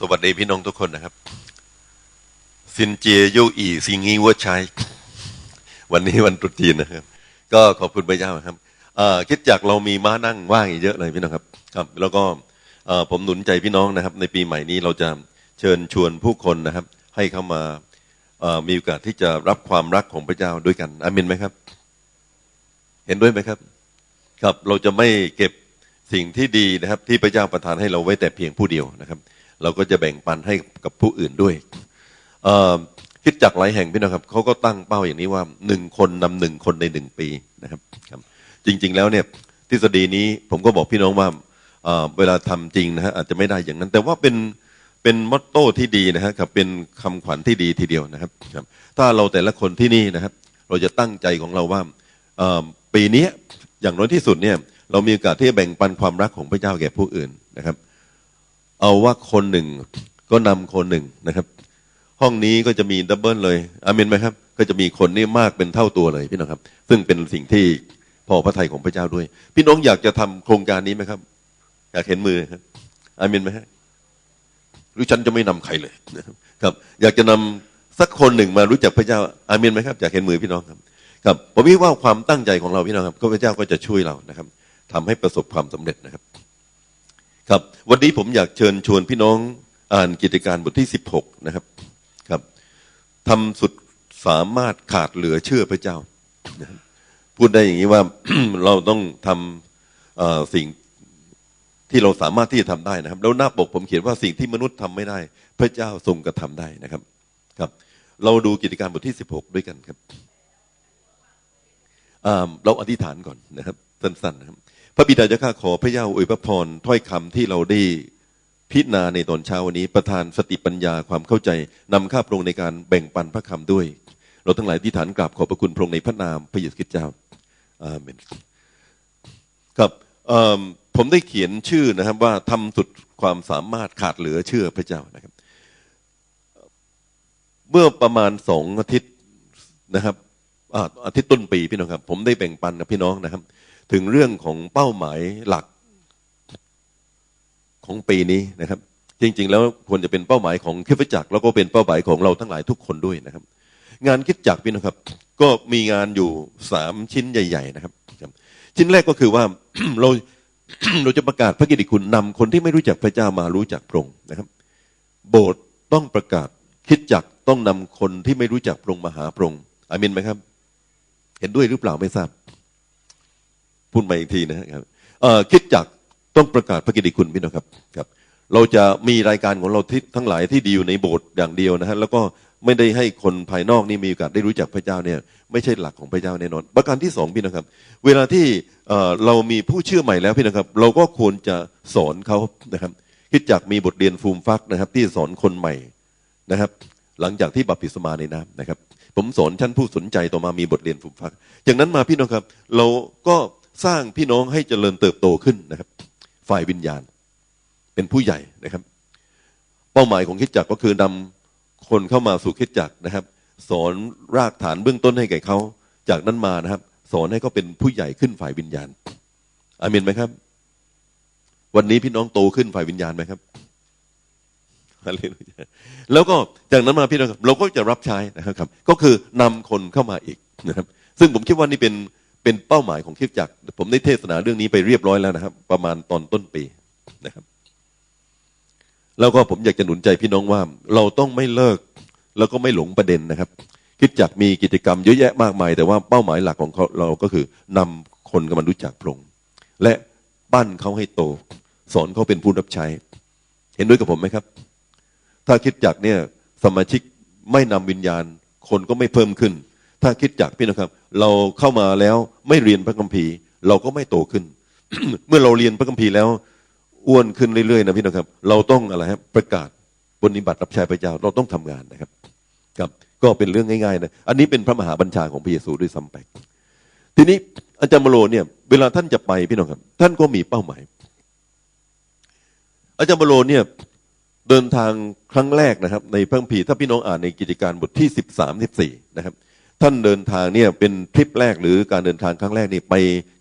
สวัสดีพี่น้องทุกคนนะครับ ซินเจียยูอีซิงีวัวชัยวันนี้วันตรุษจีนนะครับ ก็ขอบคุณพระเจ้าครับคิดจากเรามีม้านั่งว่างอีกเยอะเลยพี่น้องครับครับ แล้วก็ผมหนุนใจพี่น้องนะครับ ในปีใหม่นี้เราจะเชิญชวนผู้คนนะครับ ให้เข้ามามีโอกาสที่จะรับความรักของพระเจ้าด้วยกันอามินไหมครับ เห็นด้วยไหมครับ ครับเราจะไม่เก็บสิ่งที่ดีนะครับ ที่พระเจ้าประทานให้เราไว้แต่เพียงผู้เดียวนะครับ เราก็จะแบ่งปันให้กับผู้อื่นด้วยคิดจากหลายแห่งพี่นะครับเขาก็ตั้งเป้าอย่างนี้ว่าหนึ่งคนนำหนึ่งคนในหนึ่งปีนะครับครับ จริง ๆ แล้วเนี่ยทฤษฎีนี้ผมก็บอกพี่น้องว่าเเวลาทำจริงนะฮะอาจจะไม่ได้อย่างนั้น แต่ว่าเป็นเป็นมอตโต้ที่ดีนะฮะครับเป็นคำขวัญที่ดีทีเดียวนะครับครับ ถ้าเราแต่ละคนที่นี่นะครับ เราจะตั้งใจของเราว่าปีนี้อย่างน้อยที่สุดเนี่ยเรามีโอกาสที่จะแบ่งปันความรักของพระเจ้าแก่ผู้อื่นนะครับ เอาว่าคนหนึ่งก็นำคนหนึ่งนะครับ ห้องนี้ก็จะมีดับเบิลเลยอามินไหมครับ ก็จะมีคนนี่มากเป็นเท่าตัวเลยพี่น้องครับ ซึ่งเป็นสิ่งที่พอพระทัยของพระเจ้าด้วย พี่น้องอยากจะทำโครงการนี้ไหมครับ อยากเห็นมือครับอามินไหมฮะหรือฉันจะไม่นำใครเลยนะครับ อยากจะนำสักคนหนึ่งมารู้จักพระเจ้าอามินไหมครับอยากเห็นมือพี่น้องครับครับผมว่าความตั้งใจของเราพี่น้องครับก็พระเจ้าก็จะช่วยเรานะครับทำให้ประสบความสำเร็จนะครับ ครับ วันนี้ผมอยากเชิญชวนพี่น้องอ่านกิจการบทที่ 16 นะครับครับทำสุดสามารถขาดเหลือเชื่อพระเจ้า พูดได้อย่างนี้ว่าเราต้องทำสิ่งที่เราสามารถที่จะทำได้นะครับ แล้วหน้าปกผมเขียนว่าสิ่งที่มนุษย์ทำไม่ได้ พระเจ้าทรงกระทำได้นะครับ ครับ เราดูกิจการบทที่ 16 ด้วยกันครับเราอธิษฐานก่อนนะครับ สั้นๆนะครับ พระบิดาจ้าข้าขอพระเจ้าอวยพระพรถ้อยคำที่เราได้พิจารณาในตอนเช้าวันนี้ประทานสติปัญญาความเข้าใจนำข้าพระองค์ในการแบ่งปันพระคำด้วย เราทั้งหลายที่ฐานกราบขอบพระคุณพระองค์ในพระนามพระเยซูคริสต์เจ้าอาเมนครับผมได้เขียนชื่อนะครับว่าทำสุดความสามารถขาดเหลือเชื่อพระเจ้านะครับ เมื่อประมาณสองอาทิตย์นะครับอาอาทิตย์ต้นปีพี่น้องครับ ผมได้แบ่งปันกับพี่น้องนะครับ ถึงเรื่องของเป้าหมายหลักของปีนี้นะครับ จริง ๆ แล้วควรจะเป็นเป้าหมายของคริสตจักรแล้วก็เป็นเป้าหมายของเราทั้งหลายทุกคนด้วยนะครับ งานคิดจักรพี่นะครับ ก็มีงานอยู่สามชิ้นใหญ่ ๆ นะครับ ชิ้นแรกก็คือว่าเราเราจะประกาศพระกิตติคุณนำคนที่ไม่รู้จักพระเจ้ามารู้จักพระองค์นะครับ โบสถ์ต้องประกาศคิดจักต้องนำคนที่ไม่รู้จักพระองค์มาหาพระองค์อามินไหมครับ เห็นด้วยหรือเปล่าไม่ทราบ พูดใหมาอีกทีนะครับคิดจักต้องประกาศพระกิติคุณพี่น้องครับครับ เราจะมีรายการของเราที่ทั้งหลายที่ดีอยู่ในโบสถ์อย่างเดียวนะฮะแล้วก็ไม่ได้ให้คนภายนอกนี่มีโอกาสได้รู้จักพระเจ้าเนี่ยไม่ใช่หลักของพระเจ้าแน่นอน ประการที่สองพี่นะครับ เวลาที่เรามีผู้เชื่อใหม่แล้วพี่นะครับ เราก็ควรจะสอนเขานะครับ คิดจักมีบทเรียนฟูมฟักนะครับ ที่สอนคนใหม่นะครับ หลังจากที่บัพติศมาในน้ำนะครับ ผมสอนท่านผู้สนใจต่อมามีบทเรียนฟูมฟักจากนั้นมาพี่น้องครับ เราก็ สร้างพี่น้องให้เจริญเติบโตขึ้นนะครับ ฝ่ายวิญญาณ เป็นผู้ใหญ่นะครับ เป้าหมายของคิดจักรก็คือนำคนเข้ามาสู่คิดจักรนะครับ สอนรากฐานเบื้องต้นให้แก่เขาจากนั้นมานะครับ สอนให้เขาเป็นผู้ใหญ่ขึ้นฝ่ายวิญญาณอามินไหมครับ วันนี้พี่น้องโตขึ้นฝ่ายวิญญาณไหมครับเลลูยาแล้วก็จากนั้นมาพี่น้องเราก็จะรับใช้นะครับ ก็คือนำคนเข้ามาอีกนะครับ ซึ่งผมคิดว่านี่เป็น เป็นเป้าหมายของคริสตจักร ผมได้เทศนาเรื่องนี้ไปเรียบร้อยแล้วนะครับ ประมาณตอนต้นปีนะครับ แล้วก็ผมอยากจะหนุนใจพี่น้องว่า เราต้องไม่เลิก แล้วก็ไม่หลงประเด็นนะครับคิดจักรมีกิจกรรมเยอะแยะมากมาย แต่ว่าเป้าหมายหลักของเราก็คือนำคนกันมารู้จักพระองค์และปั้นเขาให้โต สอนเขาเป็นผู้รับใช้ เห็นด้วยกับผมไหมครับ ถ้าคิดจักเนี่ยสมาชิกไม่นำวิญญาณ คนก็ไม่เพิ่มขึ้น ถ้าคิดจักพี่นะครับ เราเข้ามาแล้วไม่เรียนพระคัมภีร์ เราก็ไม่โตขึ้น เมื่อเราเรียนพระคัมภีร์แล้ว อ้วนขึ้นเรื่อยๆนะพี่นะครับ เราต้องอะไรครับประกาศปฏิบัติรับใช้พระเจ้าเราต้องทำงานนะครับครับ ก็เป็นเรื่องง่ายๆนะอันนี้เป็นพระมหาบัญชาของพระเยซูด้วยซ้ำไปทีนี้อาจารย์มโลเนี่ย เวลาท่านจะไปพี่น้องครับ ท่านก็มีเป้าหมาย อาจารย์มโลเนี่ยเดินทางครั้งแรกนะครับ ในพระคัมภีร์ถ้าพี่น้องอ่านในกิจการบทที่สิบสามสิบสี่นะครับ ท่านเดินทางเนี่ยเป็นทริปแรกหรือการเดินทางครั้งแรกนี่ไป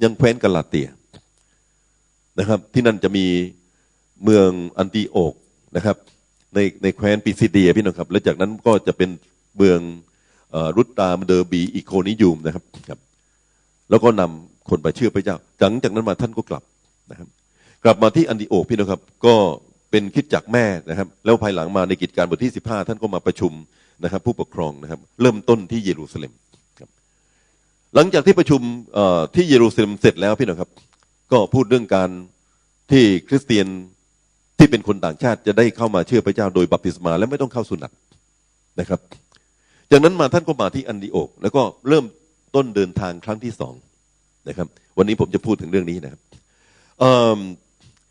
ยังแคว้นกาลาเตียนะครับ ที่นั่นจะมีเมืองอันติโอกนะครับ ในในแคว้นปิซิเดียพี่น้องครับ และจากนั้นก็จะเป็นเมืองอรุตตามเดอร์บีอีโคนิยูมนะครับครับ แล้วก็นำคนไปเชื่อพระเจ้าหลังจากนั้นมาท่านก็กลับนะครับ กลับมาที่อันดิโอกพี่น้องครับ ก็เป็นคิดจักแม่นะครับ แล้วภายหลังมาในกิจการบทที่ 15 ท่านก็มาประชุม นะครับ ผู้ปกครองนะครับ เริ่มต้นที่เยรูซาเล็มครับ หลังจากที่ประชุมที่เยรูซาเล็มเสร็จแล้วพี่น้องครับ ก็พูดเรื่องการที่คริสเตียนที่เป็นคนต่างชาติจะได้เข้ามาเชื่อพระเจ้าโดยบัพติศมาและไม่ต้องเข้าสุนัตนะครับ จากนั้นมาท่านก็มาที่อันดิโอก แล้วก็เริ่มต้นเดินทางครั้งที่สองนะครับ วันนี้ผมจะพูดถึงเรื่องนี้นะครับ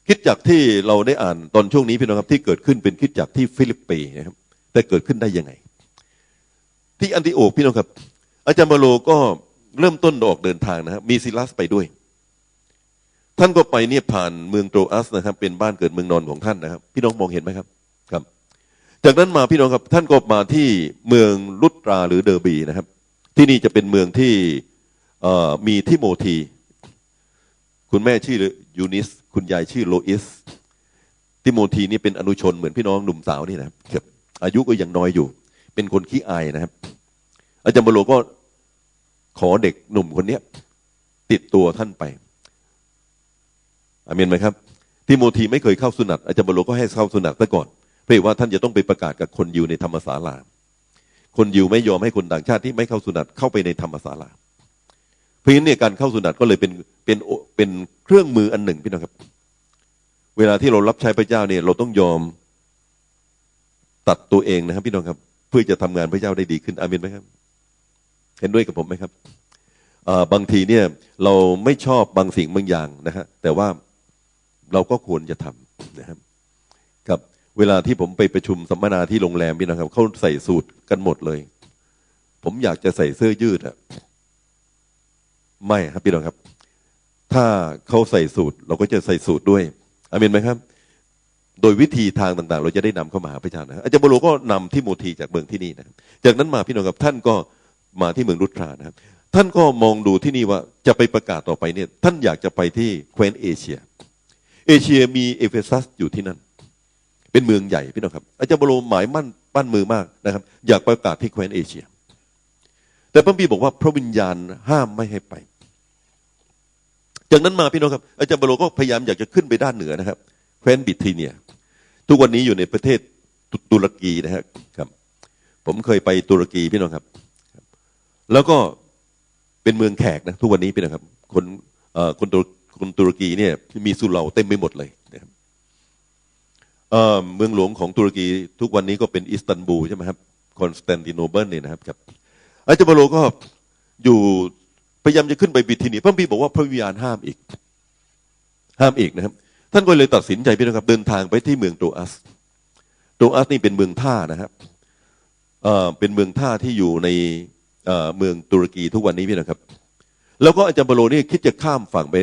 คิดจักที่เราได้อ่านตอนช่วงนี้พี่น้องครับที่เกิดขึ้นเป็นคิดจักที่ฟิลิปปีนะครับ แต่เกิดขึ้นได้ยังไง ที่อันดิโอกพี่น้องครับ อาจารย์บาโลก็เริ่มต้นออกเดินทางนะครับ มีซิลัสไปด้วย ท่านก็ไปเนี่ยผ่านเมืองโตรอัสนะครับ เป็นบ้านเกิดเมืองนอนของท่านนะครับ พี่น้องมองเห็นไหมครับครับ จากนั้นมาพี่น้องครับ ท่านก็มาที่เมืองลุตราหรือเดอร์บีนะครับ ที่นี่จะเป็นเมืองที่มีทิโมธีคุณแม่ชื่อยูนิส คุณยายชื่อโลอิสทิโมธีนี่เป็นอนุชนเหมือนพี่น้องหนุ่มสาวนี่นะครับอายุก็ยังน้อยอยู่ เป็นคนขี้อายนะครับ อาจารย์บโลก็ขอเด็กหนุ่มคนเนี้ย ติดตัวท่านไปอาเมนไหมครับทิโมธีไม่เคยเข้าสุนัตอาจารย์บโลก็ให้เข้าสุนัตซะก่อนเพราะว่าท่านจะต้องไปประกาศกับคนยิวในธรรมศาลาคนยิวไม่ยอมให้คนต่างชาติที่ไม่เข้าสุนัตเข้าไปในธรรมศาลาเพราะฉะนั้นเนี่ยการเข้าสุนัตก็เลยเป็นเป็นเป็นเครื่องมืออันหนึ่งพี่น้องครับ เวลาที่เรารับใช้พระเจ้าเนี่ย เราต้องยอมตัดตัวเองนะครับ พี่น้องครับ พื่อจะทำงานพระเจ้าได้ดีขึ้นอาเมนไหมครับ เห็นด้วยกับผมไหมครับบางทีเนี่ยเราไม่ชอบบางสิ่งบางอย่างนะฮะแต่ว่าเราก็ควรจะทำนะครับครับเวลาที่ผมไปประชุมสัมมนาที่โรงแรมพี่น้องครับเขาใส่สูทกันหมดเลย ผมอยากจะใส่เสื้อยืดอะไม่ครับพี่น้องครับ ถ้าเขาใส่สูทเราก็จะใส่สูทด้วยอาเมนไหมครับ โดยวิธีทางต่างๆ เราจะได้นำเข้ามาหาพระเจ้านะอาจารย์บโลก็นำที่โมธีจากเมืองที่นี่นะจากนั้นมาพี่น้องครับท่านก็มาที่เมืองรุตรานะครับท่านก็มองดูที่นี่ว่าจะไปประกาศต่อไปเนี่ยท่านอยากจะไปที่แคว้นเอเชีย เอเชียมีเอเฟซัสอยู่ที่นั่น เป็นเมืองใหญ่พี่น้องครับอาจารย์บโลหมายมั่นปั้นมือมากนะครับ อยากประกาศที่แคว้นเอเชีย แต่พระบีบอกว่าพระวิญญาณห้ามไม่ให้ไป จากนั้นมาพี่น้องครับอาจารย์บโลก็พยายามอยากจะขึ้นไปด้านเหนือนะครับแคว้นบิทีเนีย ทุกวันนี้อยู่ในประเทศตุตุรกีนะครับครับ ผมเคยไปตุรกีพี่น้องครับ แล้วก็เป็นเมืองแขกนะทุกวันนี้พี่น้องครับ คนเอ่อคนตุรคนตุรกีเนี่ยมีสุเหร่าเต็มไปหมดเลยนะครับเอ่อเมืองหลวงของตุรกีทุกวันนี้ก็เป็นอิสตันบูลใช่ไหมครับคอนสแตนติโนเปิลเนี่ยนะครับครับอาจารย์บโลก็อยู่พยายามจะขึ้นไปบิทีเนีพระบีบอกว่าพระวิญญาณห้ามอีก ห้ามอีกนะครับ ท่านก็เลยตัดสินใจพี่นะครับ เดินทางไปที่เมืองโตอัส โตอัสนี่เป็นเมืองท่านะครับเอ่อเป็นเมืองท่าที่อยู่ในเอ่อเมืองตุรกีทุกวันนี้พี่นะครับ แล้วก็อาจารย์บาโลนี่คิดจะข้ามฝั่งไป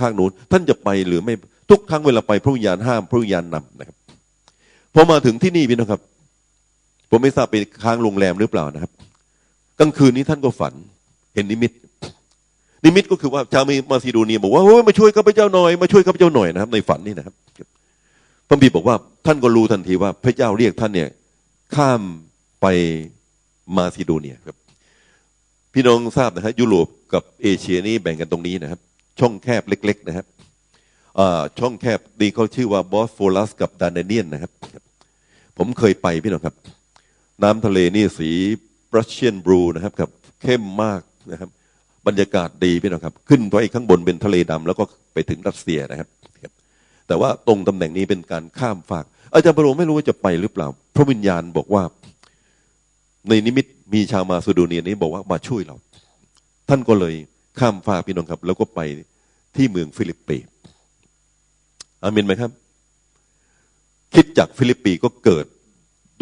ข้างนู้นท่านจะไปหรือไม่ทุกครั้งเวลาไปพระวิญญาณห้ามพระวิญญาณนำนะครับพอมาถึงที่นี่พี่นะครับ ผมไม่ทราบไปค้างโรงแรมหรือเปล่านะครับกลางคืนนี้ท่านก็ฝันเห็นนิมิต นิมิตก็คือว่าชาวมาซิโดเนียบอกว่าโอ้ยมาช่วยข้าพเจ้าหน่อยมาช่วยข้าพเจ้าหน่อยนะครับ ในฝันนี่นะครับพระบีบอกว่าท่านก็รู้ทันทีว่าพระเจ้าเรียกท่านเนี่ย ข้ามไปมาซิโดเนียครับ พี่น้องทราบนะฮะยุโรปกับเอเชียนี่แบ่งกันตรงนี้นะครับ ช่องแคบเล็ก ๆ นะครับอ่าช่องแคบนี่เขาชื่อว่าบอสโฟลัสกับดานเนียนนะครับ ผมเคยไปพี่น้องครับ น้ำทะเลนี่สีบรัชเชียนบลูนะครับครับเข้มมากนะครับ บรรยากาศดีพี่น้องครับ ขึ้นไปข้างบนเป็นทะเลดำแล้วก็ไปถึงรัสเซียนะครับ แต่ว่าตรงตำแหน่งนี้เป็นการข้ามฝาก อาจารย์ปรโลไม่รู้ว่าจะไปหรือเปล่า พระวิญญาณบอกว่า ในนิมิตมีชาวมาซิโดเนียนี้บอกว่ามาช่วยเรา ท่านก็เลยข้ามฝากพี่น้องครับ แล้วก็ไปที่เมืองฟิลิปปีอาเมนไหมครับ คิดจากฟิลิปปีก็เกิด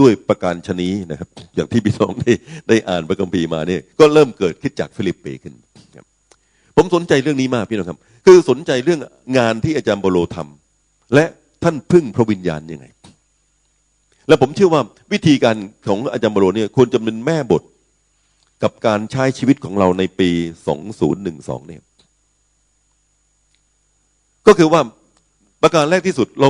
ด้วยประการชนีนะครับ อย่างที่พี่น้องได้ได้อ่านพระคัมภีร์มาเนี่ยก็เริ่มเกิดคิดจากฟิลิปปีขึ้นครับ ผมสนใจเรื่องนี้มากพี่น้องครับ คือสนใจเรื่องงานที่อาจารย์บโลทำและท่านพึ่งพระวิญญาณยังไง และผมเชื่อว่าวิธีการของอาจารย์บโลเนี่ยควรจะเป็นแม่บทกับการใช้ชีวิตของเราในปี 2012 เนี่ย ก็คือว่าประการแรกที่สุดเรา